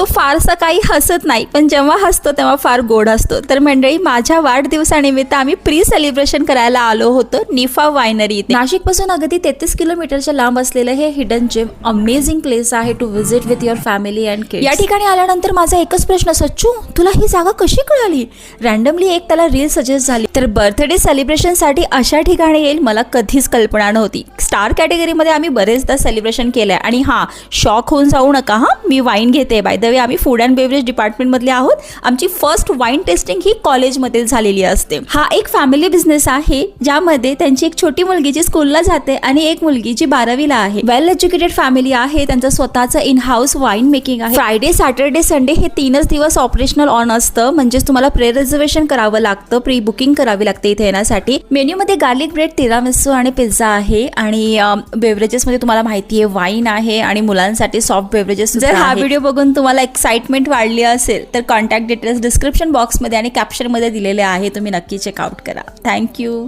तो फारसा काही हसत नाही. पण जेव्हा हसतो तेव्हा फार गोड असतो. तर मंडळी माझ्या वाढदिवसानिमित्त आम्ही प्री सेलिब्रेशन करायला आलो होतो निफा वायनरी इथे. नाशिकपासून अगदी तेहतीस किलोमीटरच्या लांब असलेलं हे हिडन जिम अमेझिंग प्लेस आहे to visit with your family and kid या ठिकाणी आल्यानंतर माझा एकच प्रश्न सच्चू तुला ही जागा कशी कळाली? रॅन्डमली एक त्याला रील सजेस्ट झाली. तर बर्थडे सेलिब्रेशनसाठी अशा ठिकाणी येईल मला कधीच कल्पना नव्हती. स्टार कॅटेगरीमध्ये आम्ही बरेचदा सेलिब्रेशन केलंय. आणि हा शॉक होऊन जाऊ नका हा. मी वाईन घेते बाय द वे आम्ही फूड अँड बेवरेज डिपार्टमेंटमधले आहोत. आमची फर्स्ट वाईन टेस्टिंग ही कॉलेजमध्ये झालेली असते. हा एक फॅमिली बिझनेस आहे ज्यामध्ये त्यांची एक छोटी मुलगी जी स्कूलला जाते आणि एक मुलगी जी बारावीला आहे. वेल एज्युकेटेड फॅमिली आहे त्यांचं स्वतःचं इन हाऊस वाईन मेकिंग आहे. फ्रायडे सॅटर्डे संडे हे तीनच दिवस ऑपरेशनल ऑन असतं. म्हणजेच तुम्हाला प्रे रिझर्वेशन करावं लागतं प्री बुकिंग करावी लागते इथे येण्यासाठी. मेन्यूमध्ये गार्लिक ब्रेड तिरामिसू आणि पिझ्झा आहे. आणि बेवरेजेस मध्ये तुम्हाला माहिती आहे वाईन आहे आणि मुलांसाठी सॉफ्ट बेवरेजेस जर हा व्हिडिओ बघून तुम्हाला एक्साइटमेंट वाढली असेल तर कॉन्टॅक्ट डिटेल्स डिस्क्रिप्शन बॉक्समध्ये आणि कॅप्शनमध्ये दिलेले आहे. तुम्ही नक्की चेकआउट करा. थँक्यू